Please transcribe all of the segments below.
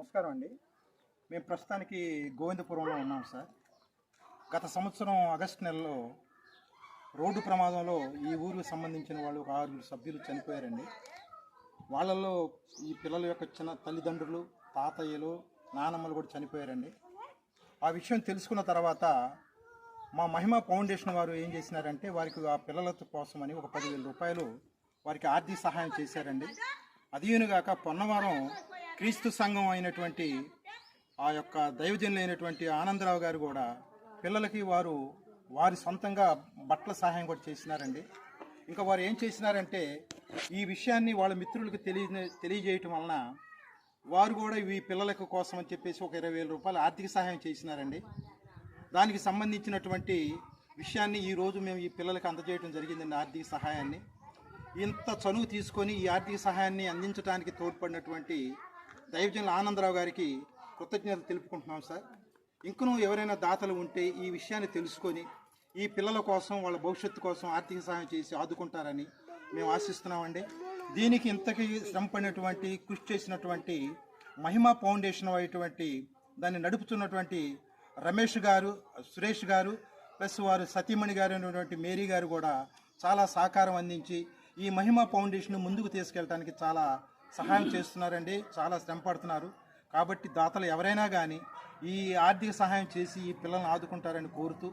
నమస్కారం అండి. మేము ప్రస్తుతానికి గోవిందపురంలో ఉన్నాం సార్. గత సంవత్సరం ఆగస్టు నెలలో రోడ్డు ప్రమాదంలో ఈ ఊరికి సంబంధించిన వాళ్ళు ఒక ఆరుగురు సభ్యులు చనిపోయారండి. వాళ్ళల్లో ఈ పిల్లల యొక్క చిన్న తల్లిదండ్రులు తాతయ్యలు నానమ్మలు కూడా చనిపోయారండి. ఆ విషయం తెలుసుకున్న తర్వాత మా మహిమ ఫౌండేషన్ వారు ఏం చేసినారంటే వారికి ఆ పిల్లల అని ఒక పదివేల రూపాయలు వారికి ఆర్థిక సహాయం చేశారండి. అదియునుగాక పొన్నవారం క్రీస్తు సంఘం అయినటువంటి ఆ యొక్క దైవజనులైనటువంటి ఆనందరావు గారు కూడా పిల్లలకి వారు వారి సొంతంగా బట్టల సహాయం కూడా చేసినారండి. ఇంకా వారు ఏం చేసినారంటే ఈ విషయాన్ని వాళ్ళ మిత్రులకు తెలియ తెలియజేయటం వలన వారు కూడా ఈ పిల్లలకు కోసం అని చెప్పేసి ఒక ఇరవై వేల రూపాయలు ఆర్థిక సహాయం చేసినారండి. దానికి సంబంధించినటువంటి విషయాన్ని ఈ రోజు మేము ఈ పిల్లలకు అందజేయడం జరిగిందండి ఆర్థిక సహాయాన్ని. ఇంత చనువు తీసుకొని ఈ ఆర్థిక సహాయాన్ని అందించడానికి తోడ్పడినటువంటి దైవజనుల ఆనందరావు గారికి కృతజ్ఞతలు తెలుపుకుంటున్నాం సార్. ఇంకనూ ఎవరైనా దాతలు ఉంటే ఈ విషయాన్ని తెలుసుకొని ఈ పిల్లల కోసం వాళ్ళ భవిష్యత్తు కోసం ఆర్థిక సహాయం చేసి ఆదుకుంటారని మేము ఆశిస్తున్నామండి. దీనికి ఇంతకీ శ్రమ పడినటువంటి కృషి చేసినటువంటి మహిమా ఫౌండేషన్ అయినటువంటి దాన్ని నడుపుతున్నటువంటి రమేష్ గారు సురేష్ గారు ప్లస్ వారు సతీమణి గారు అనేటువంటి మేరీ గారు కూడా చాలా సహకారం అందించి ఈ మహిమా ఫౌండేషన్ ముందుకు తీసుకెళ్ళడానికి చాలా సహాయం చేస్తున్నారండి. చాలా శ్రమ పడుతున్నారు. కాబట్టి దాతలు ఎవరైనా కానీ ఈ ఆర్థిక సహాయం చేసి ఈ పిల్లల్ని ఆదుకుంటారని కోరుతూ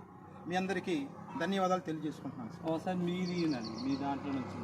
మీ అందరికీ ధన్యవాదాలు తెలియజేసుకుంటున్నాను సార్. మీది మీ దాంట్లో నుంచి